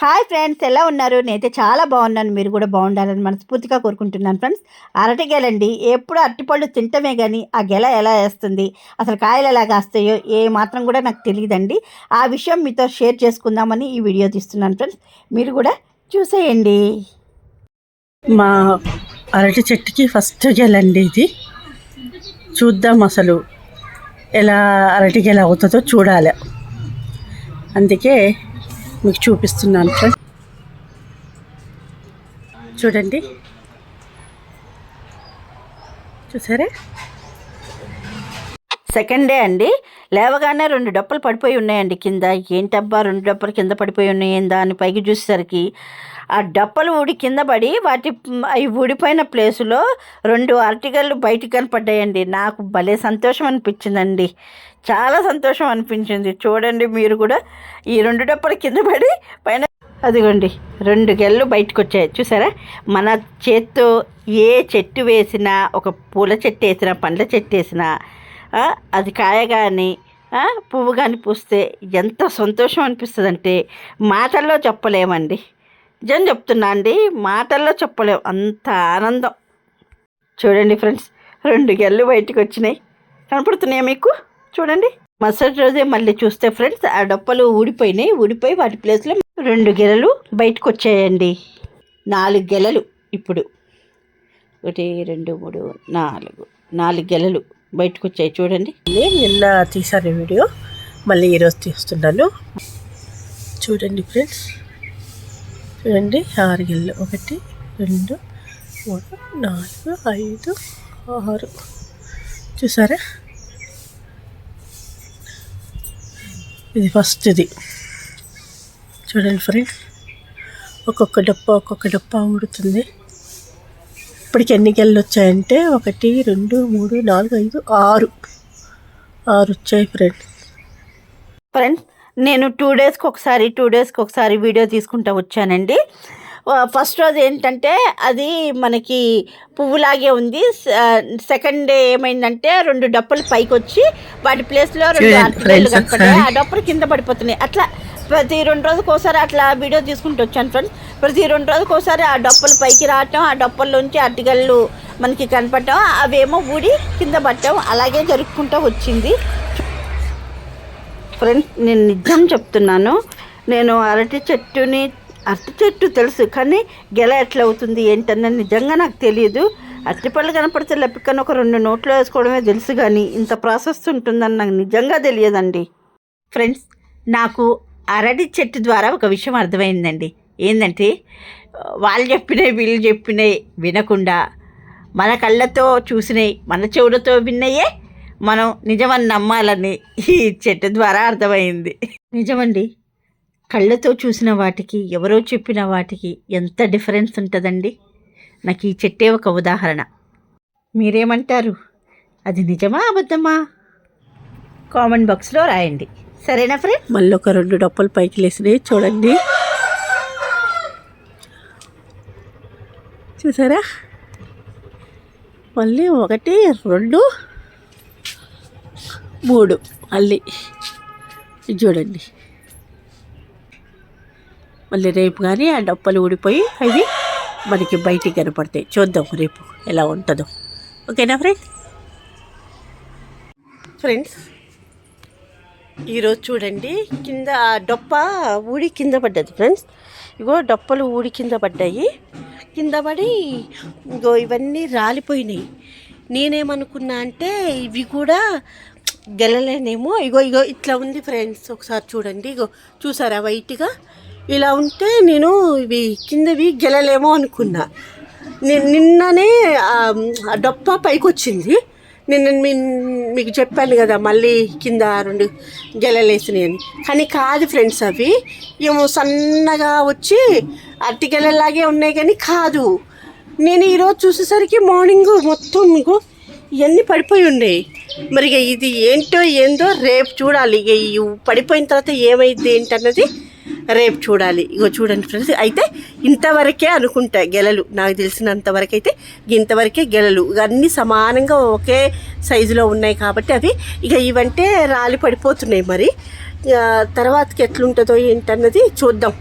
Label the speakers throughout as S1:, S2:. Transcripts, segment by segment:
S1: Hi friends ఎలా ఉన్నారు? నేనైతే చాలా బాగున్నాను. మీరు కూడా బాగుండాలని మనస్ఫూర్తిగా కోరుకుంటున్నాను ఫ్రెండ్స్. అరటి గెలండి ఎప్పుడు అరటిపళ్ళు తింటమే కానీ ఆ గెల ఎలా వేస్తుంది అసలు కాయలు ఎలా కాస్తాయో ఏ మాత్రం కూడా నాకు తెలియదండి ఆ విషయం మీతో షేర్ చేసుకుందామని ఈ వీడియో తీస్తున్నాను ఫ్రెండ్స్. మీరు కూడా చూసేయండి.
S2: మా అరటి చెట్టుకి ఫస్ట్ గెలండి ఇది. చూద్దాం అసలు ఎలా అరటి గెల అవుతుందో చూడాలి. అందుకే మీకు చూపిస్తున్నాను ఫ్రెండ్ చూడండి. చూసారా?
S1: సెకండ్ డే అండి. లేవగానే రెండు డప్పలు పడిపోయి ఉన్నాయండి కింద. ఏంటబ్బా రెండు డప్పలు కింద పడిపోయి ఉన్నాయేందా అని పైకి చూసేసరికి ఆ డప్పలు ఊడి కింద పడి వాటి అవి ఊడిపోయిన ప్లేసులో రెండు ఆర్టికల్లు బయటికి కనపడ్డాయండి. నాకు భలే సంతోషం అనిపించిందండి. చాలా సంతోషం అనిపించింది. చూడండి మీరు కూడా ఈ రెండు డప్పలు కింద పడి పైన అదిగోండి. రెండు గెళ్ళు బయటకు వచ్చాయి. చూసారా? మన చేత్తో ఏ చెట్టు వేసినా ఒక పూల చెట్టు వేసినా పండ్ల చెట్టు వేసినా అది కాయ కానీ పువ్వు కానీ పూస్తే ఎంత సంతోషం అనిపిస్తుంది అంటే మాటల్లో చెప్పలేమండి. నిజం చెప్తున్నా అండి మాటల్లో చెప్పలేము అంత ఆనందం. చూడండి ఫ్రెండ్స్ రెండు గెళ్ళు బయటికి వచ్చినాయి. కనపడుతున్నాయా మీకు? చూడండి. మరుసటి రోజే మళ్ళీ చూస్తే ఫ్రెండ్స్ ఆ డొప్పలు ఊడిపోయినాయి. ఊడిపోయి వాటి ప్లేస్లో రెండు గెలలు బయటకు వచ్చాయండి. నాలుగు గెలలు ఇప్పుడు. ఒకటి రెండు మూడు నాలుగు నాలుగు గెలలు. బయటకు వచ్చాయి చూడండి.
S2: నేను నిన్న తీసాను వీడియో. మళ్ళీ ఈరోజు తీస్తున్నాను. చూడండి ఫ్రెండ్స్. చూడండి ఆరుగిళ్ళు ఒకటి రెండు మూడు నాలుగు ఐదు ఆరు. చూసారా? ఇది ఫస్ట్ ఇది. చూడండి ఫ్రెండ్స్. ఒక్కొక్క డప్ప ఒక్కొక్క డప్ప ఉడుతుంది. ఇప్పటికి ఎన్ని గెళ్ళు వచ్చాయంటే ఒకటి రెండు మూడు నాలుగు ఐదు ఆరు. ఆరు వచ్చాయి ఫ్రెండ్
S1: ఫ్రెండ్స్ నేను టూ డేస్కి ఒకసారి టూ డేస్కి ఒకసారి వీడియో తీసుకుంటూ వచ్చానండి. ఫస్ట్ రోజు ఏంటంటే అది మనకి పువ్వులాగే ఉంది. సెకండ్ డే ఏమైందంటే రెండు డప్పులు పైకి వచ్చి వాటి ప్లేస్లో రెండు కనపడ్డాయి. ఆ. డప్పులు కింద పడిపోతున్నాయి. అట్లా ప్రతి రెండు రోజులకు ఒకసారి అట్లా వీడియో తీసుకుంటూ వచ్చాను ఫ్రెండ్స్ ప్రతి రెండు రోజులకు ఒకసారి ఆ డప్పులు పైకి రావటం ఆ డప్పుల్లోంచి అరటిగళ్ళు మనకి కనపడటం అవేమో ఊడి కింద పట్టడం అలాగే జరుపుకుంటూ వచ్చింది. ఫ్రెండ్స్ నేను నిజం చెప్తున్నాను. నేను అరటి చెట్టుని అరటి చెట్టు తెలుసు కానీ గెల ఎట్లా అవుతుంది ఏంటన్నది నిజంగా నాకు తెలియదు అరటిపళ్ళు కనపడితే లెప్పికని ఒక రెండు నోట్లో వేసుకోవడమే తెలుసు కానీ ఇంత ప్రాసెస్ ఉంటుందని నాకు నిజంగా తెలియదండి. ఫ్రెండ్స్ నాకు అరటి చెట్టు ద్వారా ఒక విషయం అర్థమైందండి. ఏంటంటే వాళ్ళు చెప్పినవి వీళ్ళు చెప్పినవి వినకుండా మన కళ్ళతో చూసినవి మన చెవులతో విన్నయే మనం నిజమని నమ్మాలని ఈ చెట్టు ద్వారా అర్థమైంది. నిజమండి. కళ్ళతో చూసిన వాటికి ఎవరో చెప్పిన వాటికి ఎంత డిఫరెన్స్ ఉంటుందండి? నాకు ఈ చెట్టే ఒక ఉదాహరణ. మీరేమంటారు? అది నిజమా అబద్ధమా? కామెంట్ బాక్స్లో రాయండి. సరేనా ఫ్రెండ్?
S2: మళ్ళీ ఒక రెండు డప్పలు పైకి లేసినాయి చూడండి. చూసారా? మళ్ళీ ఒకటి రెండు మూడు. మళ్ళీ చూడండి. మళ్ళీ రేపు కానీ ఆ డప్పలు ఊడిపోయి అవి మనకి బయటికి కనపడతాయి. చూద్దాం రేపు ఎలా ఉంటుందో. ఓకేనా ఫ్రెండ్? ఫ్రెండ్స్ ఈరోజు చూడండి కింద ఆ డొప్ప ఊడి కింద పడ్డది ఫ్రెండ్స్. ఇగో డొప్పలు ఊడి కింద పడ్డాయి. కింద పడి ఇగో ఇవన్నీ రాలిపోయినాయి. నేనేమనుకున్నా అంటే ఇవి కూడా గెలలేనేమో. ఇగో ఇగో ఇట్లా ఉంది ఫ్రెండ్స్. ఒకసారి చూడండి ఇగో చూసారా వైట్గా? ఇలా ఉంటే నేను ఇవి కిందవి గెలలేమో అనుకున్నా. నిన్ననే ఆ డొప్ప పైకి వచ్చింది నేను మీ- మీకు చెప్పాను కదా మళ్ళీ కింద రెండు గెలలేసినాయని కానీ కాదు ఫ్రెండ్స్ అవి. ఏమో సన్నగా వచ్చి అట్టి గెలలాగే ఉన్నాయి కానీ కాదు. నేను ఈరోజు చూసేసరికి మార్నింగ్ మొత్తం మీకు ఇవన్నీ పడిపోయి ఉన్నాయి. మరి ఇక ఇది ఏంటో ఏందో రేపు చూడాలి. ఇక పడిపోయిన తర్వాత ఏమైంది ఏంటన్నది రేపు చూడాలి. ఇగో చూడండి ఫ్రెండ్స్. అయితే ఇంతవరకే అనుకుంటా గెలలు. నాకు తెలిసినంతవరకు అయితే ఇంతవరకే గెలలు. ఇక అన్నీ సమానంగా ఒకే సైజులో ఉన్నాయి కాబట్టి అవి ఇక ఇవంటే రాలి పడిపోతున్నాయి మరి. తర్వాతకి ఎట్లుంటుందో ఏంటన్నది చూద్దాం.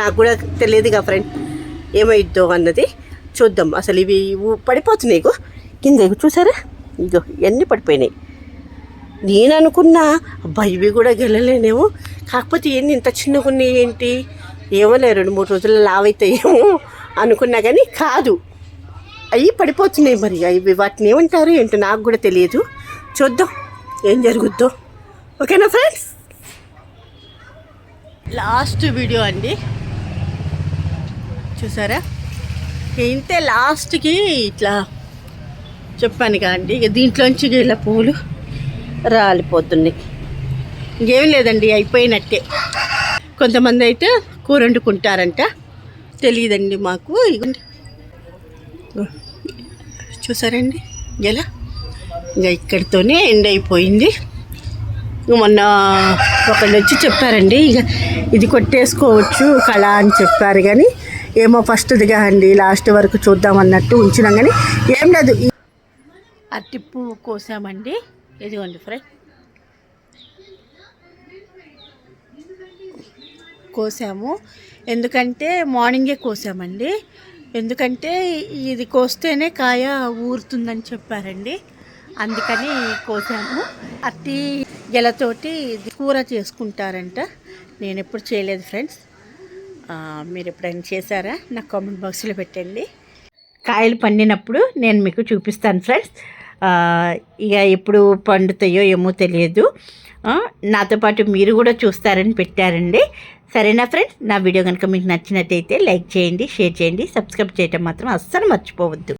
S2: నాకు కూడా తెలియదుగా ఫ్రెండ్. ఏమైద్దో అన్నది చూద్దాం. అసలు ఇవి పడిపోతున్నాయి ఇగో. కింద చూసారా? ఇగో ఇవన్నీ పడిపోయినాయి. నేను అనుకున్నా అబ్బా ఇవి కూడా గెలలేనేమో. కాకపోతే ఏంటి ఇంత చిన్నగా ఉన్నాయి ఏంటి? ఏమోలే రెండు మూడు రోజుల్లో లావైతాయేమో అనుకున్నా కానీ కాదు. అవి పడిపోతున్నాయి మరి. అవి వాటిని ఏమంటారు ఏంటో నాకు కూడా తెలియదు. చూద్దాం ఏం జరుగుద్దో. ఓకేనా ఫ్రెండ్స్? లాస్ట్ వీడియో అండి. చూసారా? ఇంతే లాస్ట్కి ఇట్లా చెప్పాను కదండి ఇక దీంట్లోంచి ఇలా పూలు రాలిపోతున్నాయి ఇంకేం లేదండి అయిపోయినట్టే. కొంతమంది అయితే కూర వండుకుంటారంట. తెలియదండి మాకు. చూసారండి? ఎలా? ఇంకా ఇక్కడితోనే ఎండ్ అయిపోయింది. మొన్న ఒకళ్ళు వచ్చి చెప్పారండి ఇక ఇది కొట్టేసుకోవచ్చు కళ అని చెప్పారు కానీ ఏమో ఫస్ట్దిగా అండి లాస్ట్ వరకు చూద్దాం అన్నట్టు ఉంచినాం కానీ ఏం లేదు. ఈ- అరటి పువ్వు కోసామండి. ఇదిగోండి ఫ్రై. కోసాము. ఎందుకంటే మార్నింగే కోసామండి. ఎందుకంటే ఇది కోస్తేనే కాయ ఊరుతుందని చెప్పారండి. అందుకని కోసాము. అట్టి గెలతోటి ఇది కూర చేసుకుంటారంట. నేను ఎప్పుడు చేయలేదు ఫ్రెండ్స్. మీరు ఎప్పుడైనా చేశారా? నాకు కామెంట్ బాక్స్లో పెట్టండి. కాయలు పండినప్పుడు నేను మీకు చూపిస్తాను ఫ్రెండ్స్. ఇక ఎప్పుడు పండుతాయో ఏమో తెలియదు. నాతో పాటు మీరు కూడా చూస్తారని పెట్టారండి. సరేనా ఫ్రెండ్స్? నా వీడియో కనుక మీకు నచ్చినట్టయితే లైక్ చేయండి షేర్ చేయండి సబ్స్క్రైబ్ చేయటం మాత్రం అస్సలు మర్చిపోవద్దు.